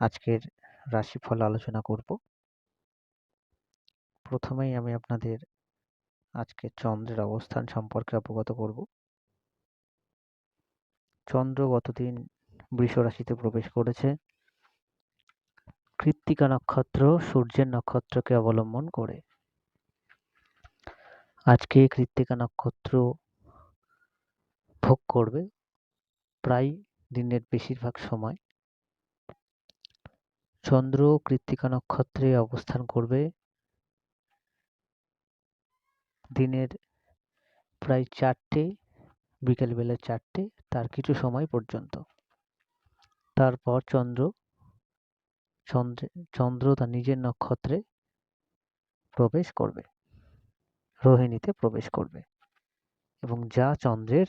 আজকের রাশিফল আলোচনা করব। প্রথমেই আমি আপনাদের আজকে চন্দ্রের অবস্থান সম্পর্কে অবগত করব। চন্দ্র গতদিন বৃষ রাশিতে প্রবেশ করেছে। কৃত্তিকা নক্ষত্র সূর্যের নক্ষত্রকে অবলম্বন করে। আজকে কৃত্তিকা নক্ষত্র ভোগ করবে। প্রায় দিনের বেশিরভাগ সময় চন্দ্র কৃত্তিকা নক্ষত্রে অবস্থান করবে। দিনের প্রায় চারটে বিকেলবেলা চারটে, তার কিছু সময় পর্যন্ত। তারপর চন্দ্র, চন্দ্রে, চন্দ্র তার নিজের নক্ষত্রে প্রবেশ করবে, রোহিণীতে প্রবেশ করবে এবং যা চন্দ্রের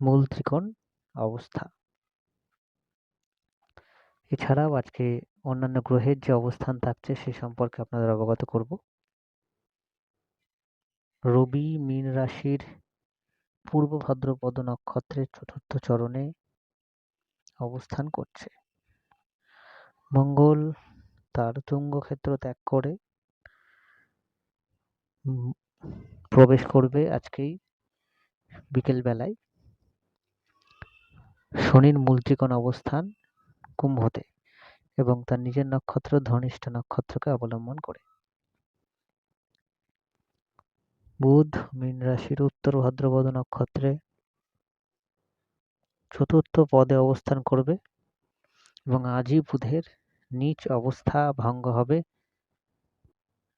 মূল ত্রিকোণ অবস্থা। এছাড়াও আজকে অন্যান্য গ্রহের যে অবস্থান থাকছে, সে সম্পর্কে আপনাদের অবগত করব। রবি, মীন রাশির পূর্ব ভাদ্রপদ নক্ষত্রের চতুর্থ চরণে অবস্থান করছে। মঙ্গল তার তুঙ্গ ক্ষেত্র ত্যাগ করে প্রবেশ করবে আজকেই বিকেল বেলায় শনির মূল ত্রিকোণ অবস্থান কুম্ভতে এবং তার নিজের নক্ষত্র ধনিষ্ঠ নক্ষত্রকে অবলম্বন করে। বুধ, মীন রাশির উত্তর ভাদ্রপদ নক্ষত্রে চতুর্থ পদে অবস্থান করবে এবং আজই বুধের নিচ অবস্থা ভঙ্গ হবে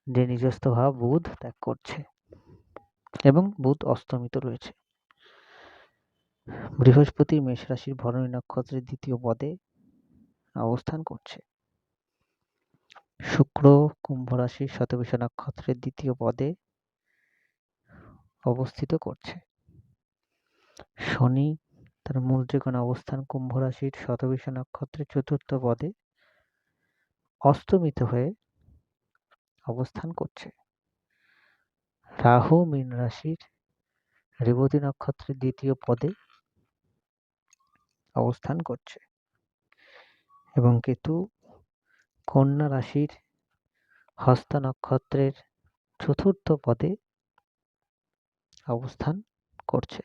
যে নিজস্ব ভাব বুধ ত্যাগ করছে এবং বুধ অস্তমিত রয়েছে। বৃহস্পতি, মেষ রাশির ভরণী নক্ষত্রের দ্বিতীয় পদে অবস্থান করছে। শুক্র, কুম্ভ রাশির শতবিষ নক্ষত্রের দ্বিতীয় পদে অবস্থিত করছে। শনি তার মূল ত্রিকোণ অবস্থান কুম্ভ রাশির শতবিষ নক্ষত্রের চতুর্থ পদে অস্তমিত হয়ে অবস্থান করছে। রাহু, মীন রাশির রেবতী নক্ষত্রের দ্বিতীয় পদে অবস্থান করছে। এবং কেতু কন্যা রাশির হস্তা নক্ষত্রের চতুর্থ পদে অবস্থান করছে।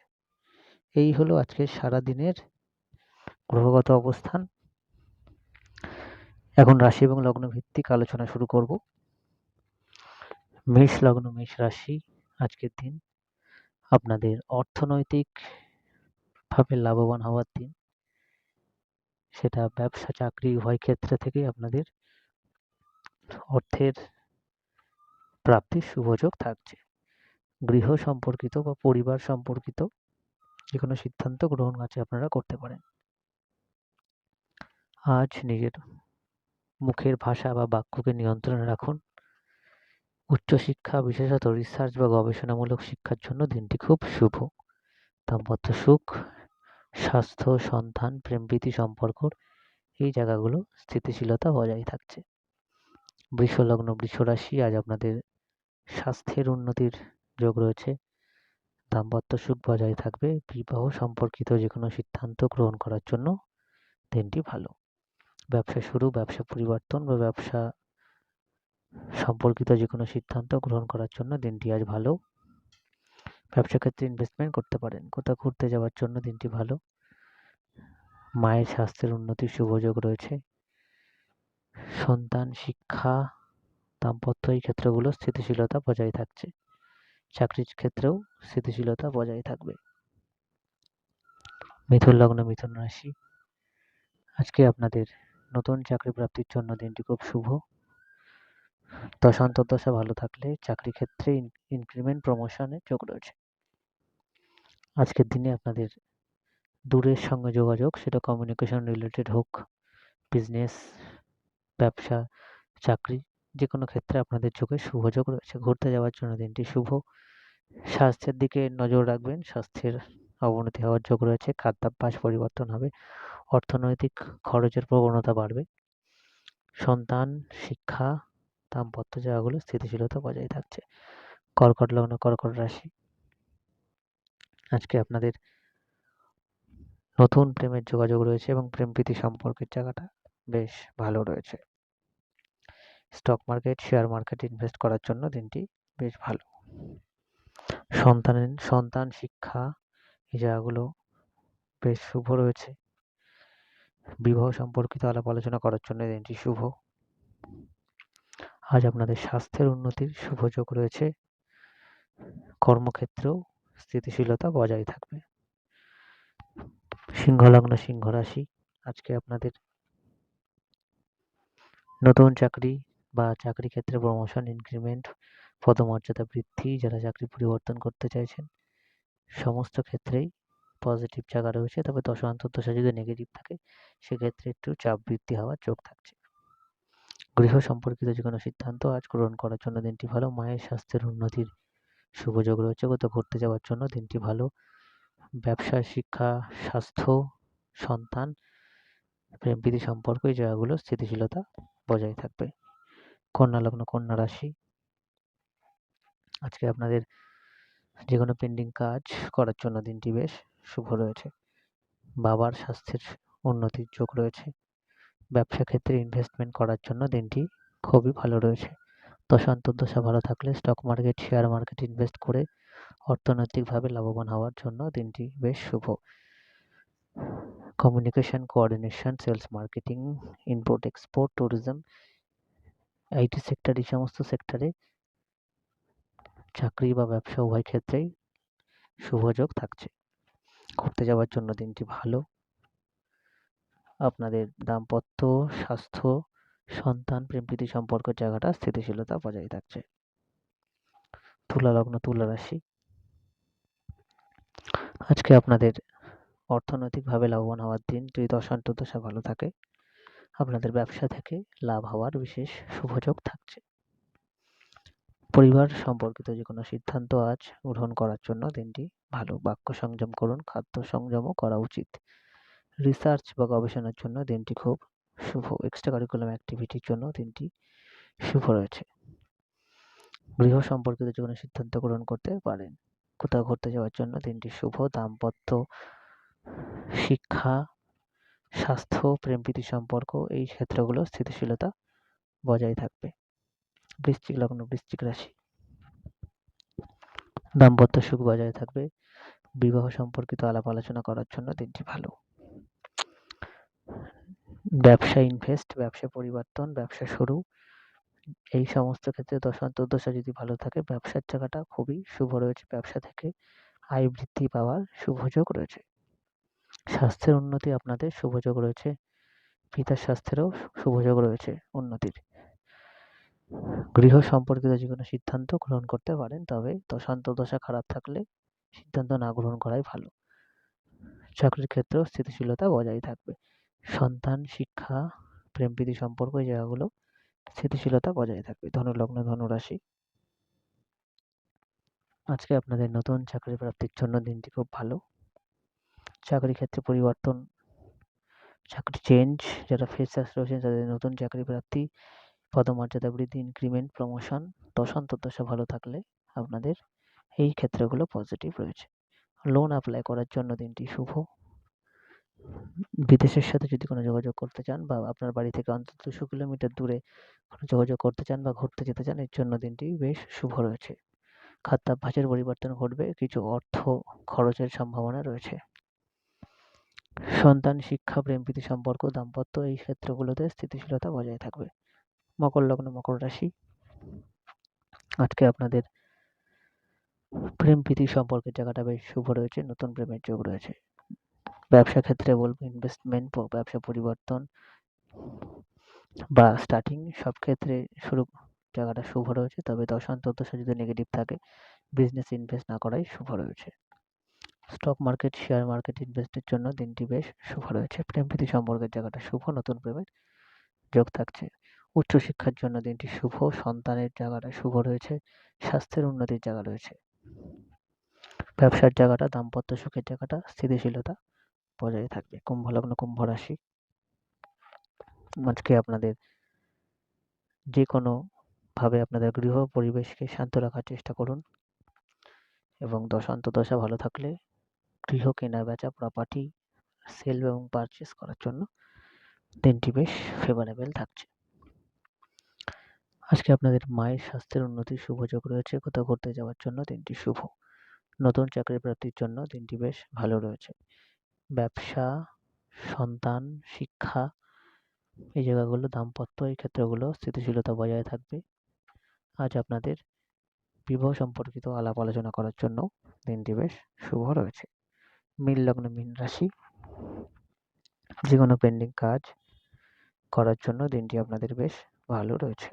এই হলো আজকে সারা দিনের গ্রহগত অবস্থান। এখন রাশি এবং লগ্ন ভিত্তিক আলোচনা শুরু করব। মেষ, লগ্ন, মেষ রাশি, আজকের দিন আপনাদের অর্থনৈতিক ভাবে লাভবান হওয়ার দিন। সেটা ব্যবসা, চাকরি, উভয় ক্ষেত্রে থেকেই আপনাদের অর্থের প্রাপ্তির সুযোগ থাকছে। গৃহ সম্পর্কিত বা পরিবার সম্পর্কিত যে কোনো সিদ্ধান্ত গ্রহণ আছে আপনারা করতে পারেন। আজ নিজের মুখের ভাষা বা বাক্যকে নিয়ন্ত্রণে রাখুন। উচ্চশিক্ষা বিশেষত রিসার্চ বা গবেষণামূলক শিক্ষার জন্য দিনটি খুব শুভ। দাম্পত্য সুখ স্বাস্থ্য, সন্তান প্রেমপ্রীতি সম্পর্ক এই জায়গাগুলো স্থিতিশীলতা বজায় থাকছে। বৃষলগ্ন বৃষরাশি আজ আপনাদের স্বাস্থ্যের উন্নতির যোগ রয়েছে। দাম্পত্য সুখ বজায় থাকবে। বিবাহ সম্পর্কিত যে কোনো সিদ্ধান্ত গ্রহণ করার জন্য দিনটি ভালো। ব্যবসা শুরু, ব্যবসা পরিবর্তন বা ব্যবসা সম্পর্কিত যে কোনো সিদ্ধান্ত গ্রহণ করার জন্য দিনটি আজ ভালো। ব্যবসা ক্ষেত্রে ইনভেস্টমেন্ট করতে পারেন। কোথাও ঘুরতে যাওয়ার জন্য দিনটি ভালো। মায়ের স্বাস্থ্যের উন্নতির শুভযোগ রয়েছে। সন্তান, শিক্ষা, দাম্পত্য এই ক্ষেত্রগুলো স্থিতিশীলতা বজায় থাকছে। চাকরির ক্ষেত্রেও স্থিতিশীলতা বজায় থাকবে। মিথুন লগ্ন, মিথুন রাশি। আজকে আপনাদের নতুন চাকরি প্রাপ্তির জন্য দিনটি খুব শুভ। দশান্তর্দশা ভালো থাকলে চাকরি ক্ষেত্রে ইনক্রিমেন্ট প্রমোশনের যোগ রয়েছে। আজকের দিনে আপনাদের দূরের সঙ্গে যোগাযোগ, সেটা কমিউনিকেশন রিলেটেড হোক বিজনেস ব্যবসা, চাকরি যে কোনো ক্ষেত্রে আপনাদের চোখে শুভযোগ রয়েছে। ঘুরতে যাওয়ার জন্য দিনটি শুভ। স্বাস্থ্যের দিকে নজর রাখবেন, স্বাস্থ্যের অবনতি হওয়ার যোগ রয়েছে, খাদ্যাভ্যাস পরিবর্তন হবে, অর্থনৈতিক খরচের প্রবণতা বাড়বে, সন্তান, শিক্ষা দাম্পত্য জায়গাগুলো স্থিতিশীলতা বজায় থাকছে। কর্কট লগ্ন, কর্কট রাশি। আজকে আপনাদের নতুন প্রেমের যোগাযোগ রয়েছে এবং প্রেম প্রীতি সম্পর্কের জায়গাটা বেশ ভালো রয়েছে। স্টক মার্কেট, শেয়ার মার্কেটে ইনভেস্ট করার জন্য দিনটি বেশ ভালো। সন্তানের, সন্তান শিক্ষা এই জায়গাগুলো বেশ শুভ রয়েছে। বিবাহ সম্পর্কিত আলাপ আলোচনা করার জন্য দিনটি শুভ। আজ আপনাদের স্বাস্থ্যের উন্নতির শুভ যোগ রয়েছে। কর্মক্ষেত্রেও স্থিতিশীলতা বজায় থাকবে। সিংহলগ্ন সিংহ রাশি আজকে আপনাদের নতুন চাকরি বা চাকরি ক্ষেত্রে প্রমোশন ইনক্রিমেন্ট পদমর্যাদা বৃদ্ধি, যারা চাকরি পরিবর্তন করতে চাইছেন, সমস্ত ক্ষেত্রেই পজিটিভ জায়গা রয়েছে। তবে দশ অন্তর্দশা যদি নেগেটিভ থাকে, সেক্ষেত্রে একটু চাপ বৃদ্ধি হওয়ার যোগ থাকছে। গৃহ সম্পর্কিত যে কোনো সিদ্ধান্ত আজ গ্রহণ করার জন্য দিনটি ভালো। মায়ের স্বাস্থ্যের উন্নতির শুভযোগ রয়েছে। কোথাও ঘুরতে যাওয়ার জন্য দিনটি ভালো। ব্যবসা, শিক্ষা, স্বাস্থ্য, সন্তান, প্রেম প্রীতি সম্পর্ক এই জায়গাগুলো স্থিতিশীলতা বজায় থাকবে। কন্যা লগ্ন, কন্যা রাশি। আজকে আপনাদের যে কোনো পেন্ডিং কাজ করার জন্য দিনটি বেশ শুভ রয়েছে। বাবার স্বাস্থ্যের উন্নতির যোগ রয়েছে। ব্যবসা ক্ষেত্রে ইনভেস্টমেন্ট করার জন্য দিনটি খুবই ভালো রয়েছে। দশা, ভালো থাকলে stock market share market invest করে অর্থনৈতিকভাবে লাভবান হওয়ার জন্য দিনটি বেশ শুভ। Communication coordination sales marketing import export tourism IT sector এই সমস্ত সেক্টরে চাকরি বা ব্যবসা উভয় ক্ষেত্রেই শুভযোগ থাকছে। ঘুরতে যাওয়ার জন্য দিনটি ভালো। আপনাদের দাম্পত্য, স্বাস্থ্য, সন্তান, প্রেম, প্রীতি সম্পর্কের জায়গাটা স্থিতিশীলতা বজায় থাকছে তুলা লগ্ন, তুলা রাশি। আজকে আপনাদের অর্থনৈতিকভাবে লাভবান হওয়ার দিন। যদি দশা ভালো থাকে। আপনাদের ব্যবসা থেকে লাভ হওয়ার বিশেষ শুভযোগ থাকছে। পরিবার সম্পর্কিত যে কোনো সিদ্ধান্ত আজ গ্রহণ করার জন্য দিনটি ভালো। বাক্য সংযম করুন, খাদ্য সংযমও করা উচিত। রিসার্চ বা গবেষণার জন্য দিনটি খুব শুভ এক্সট্রা কারিকুলাম অ্যাক্টিভিটির জন্য দিনটি শুভ রয়েছে। গৃহ সম্পর্কিত যে সিদ্ধান্ত গ্রহণ করতে পারেন। কোথাও ঘুরতে যাওয়ার জন্য দিনটি শুভ, দাম্পত্য, শিক্ষা, স্বাস্থ্য, প্রেম, প্রীতি সম্পর্ক এই ক্ষেত্রগুলো স্থিতিশীলতা বজায় থাকবে। বৃশ্চিক লগ্ন, বৃশ্চিক রাশি। দাম্পত্য সুখ বজায় থাকবে। বিবাহ সম্পর্কিত আলাপ আলোচনা করার জন্য দিনটি ভালো। ব্যবসা ইনভেস্ট ব্যবসা পরিবর্তন, ব্যবসা শুরু। এই সমস্ত ক্ষেত্রে দশা যদি ভালো থাকে, ব্যবসার জায়গাটা খুবই শুভ রয়েছে ব্যবসা থেকে। আয় বৃদ্ধি পাওয়ার শুভযোগ রয়েছে। স্বাস্থ্যের উন্নতি আপনাদের শুভযোগ রয়েছে। পিতার স্বাস্থ্যেরও শুভযোগ রয়েছে উন্নতির। গৃহ সম্পর্কিত যে কোনো সিদ্ধান্ত গ্রহণ করতে পারেন, তবে দশান্ত দশা খারাপ থাকলে সিদ্ধান্ত না গ্রহণ করাই ভালো। চাকরির ক্ষেত্রেও স্থিতিশীলতা বজায় থাকবে। সন্তান, শিক্ষা প্রেম প্রীতি সম্পর্ক এই জায়গাগুলো স্থিতিশীলতা বজায় থাকবে। ধনুলগ্ন ধনুরাশি। আজকে আপনাদের নতুন চাকরি প্রাপ্তির জন্য দিনটি খুব ভালো। চাকরি ক্ষেত্রে পরিবর্তন, চাকরি চেঞ্জ যারা ফ্রেশার্স রয়েছেন তাদের নতুন চাকরি প্রাপ্তি পদমর্যাদা বৃদ্ধি ইনক্রিমেন্ট প্রমোশন দশান্তর্দশা ভালো থাকলে আপনাদের এই ক্ষেত্রগুলো পজিটিভ রয়েছে। লোন অ্যাপ্লাই করার জন্য দিনটি শুভ। বিদেশের সাথে যদি কোনো যোগাযোগ করতে চান বা আপনার বাড়ি থেকে অন্তত দুশো কিলোমিটার দূরে কোনো যোগাযোগ করতে চান বা ঘুরতে যেতে চান, এর জন্য দিনটি বেশ শুভ রয়েছে। খাদ্যাভ্যাসের পরিবর্তন ঘটবে, কিছু অর্থ খরচের সম্ভাবনা রয়েছে। সন্তান, শিক্ষা প্রেম প্রীতি সম্পর্ক, দাম্পত্য এই ক্ষেত্রগুলোতে স্থিতিশীলতা বজায় থাকবে। মকর লগ্ন, মকর রাশি। আজকে আপনাদের প্রেম প্রীতি সম্পর্কের জায়গাটা বেশ শুভ রয়েছে, নতুন প্রেমের যোগ রয়েছে। ব্যবসা ক্ষেত্রে বলব ইনভেস্টমেন্ট ব্যবসা পরিবর্তন বা স্টার্টিং সব ক্ষেত্রে শুরু জায়গাটা শুভ রয়েছে। তবে দশান্ত দশা যদি নেগেটিভ থাকে বিজনেস ইনভেস্ট না করাই শুভ রয়েছে। স্টক মার্কেট শেয়ার মার্কেট ইনভেস্টের জন্য দিনটি বেশ শুভ রয়েছে। প্রেম প্রীতি সম্পর্কের জায়গাটা শুভ, নতুন প্রেমের যোগ থাকছে। উচ্চশিক্ষার জন্য দিনটি শুভ, সন্তানের জায়গাটা শুভ রয়েছে, স্বাস্থ্যের উন্নতির জায়গা রয়েছে। ব্যবসার জায়গাটা, দাম্পত্য সুখের জায়গাটা, স্থিতিশীলতা বজায় থাকবে, কুম্ভ লগ্ন, কুম্ভ রাশি। আজকে আপনাদের যে কোনো ভাবে আপনাদের গৃহ পরিবেশকে শান্ত রাখার চেষ্টা করুন এবং দশান্ত দশা ভালো থাকলে গৃহ কেনা বেচা প্রপার্টি সেল এবং পারচেস করার জন্য দিনটি বেশ ফেভারেবল থাকছে। আজকে আপনাদের মায়ের স্বাস্থ্যের উন্নতির শুভযোগ রয়েছে, কোথাও ঘুরতে যাওয়ার জন্য দিনটি শুভ। নতুন চাকরি প্রাপ্তির জন্য দিনটি বেশ ভালো রয়েছে। ব্যবসা, সন্তান, শিক্ষা, এই জায়গাগুলো দাম্পত্য, এই ক্ষেত্রগুলো স্থিতিশীলতা বজায় থাকবে। আজ আপনাদের বিবাহ সম্পর্কিত আলাপ আলোচনা করার জন্য দিনটি বেশ শুভ রয়েছে। মীন লগ্ন, মীন রাশি, যে কোনো পেন্ডিং কাজ করার জন্য দিনটি আপনাদের বেশ ভালো রয়েছে।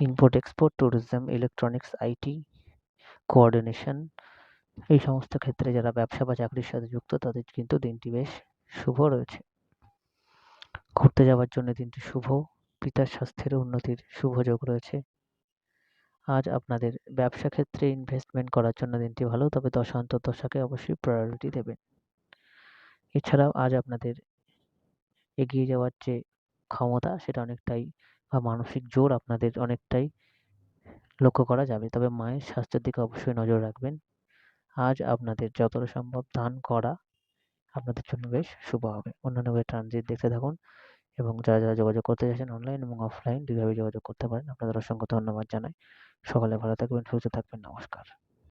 Import export tourism electronics IT coordination এই সমস্ত ক্ষেত্রে যারা ব্যবসা বা চাকরির সাথে যুক্ত, তাদের কিন্তু দিনটি বেশ শুভ রয়েছে। ঘুরতে যাওয়ার জন্য দিনটি শুভ, পিতার স্বাস্থ্যের উন্নতির শুভ যোগ রয়েছে। আজ আপনাদের ব্যবসা ক্ষেত্রে ইনভেস্টমেন্ট করার জন্য দিনটি ভালো, তবে দশান্ত দশাকে অবশ্যই প্রায়োরিটি দেবেন। এছাড়াও আজ আপনাদের এগিয়ে যাওয়ার যে ক্ষমতা, সেটা অনেকটাই বা মানসিক জোর আপনাদের অনেকটাই লক্ষ্য করা যাবে। তবে মায়ের স্বাস্থ্যের দিকে অবশ্যই নজর রাখবেন। আজ আপনাদের যতটা সম্ভব দান করা আপনাদের জন্য বেশ শুভ হবে। অন্যান্য ট্রানজিট দেখতে থাকুন এবং যারা যারা যোগাযোগ করতে চাইছেন অনলাইন এবং অফলাইন দুইভাবে যোগাযোগ করতে পারেন। আপনাদের অসংখ্য ধন্যবাদ জানাই। সকালে ভালো থাকবেন, সুস্থ থাকবেন, নমস্কার।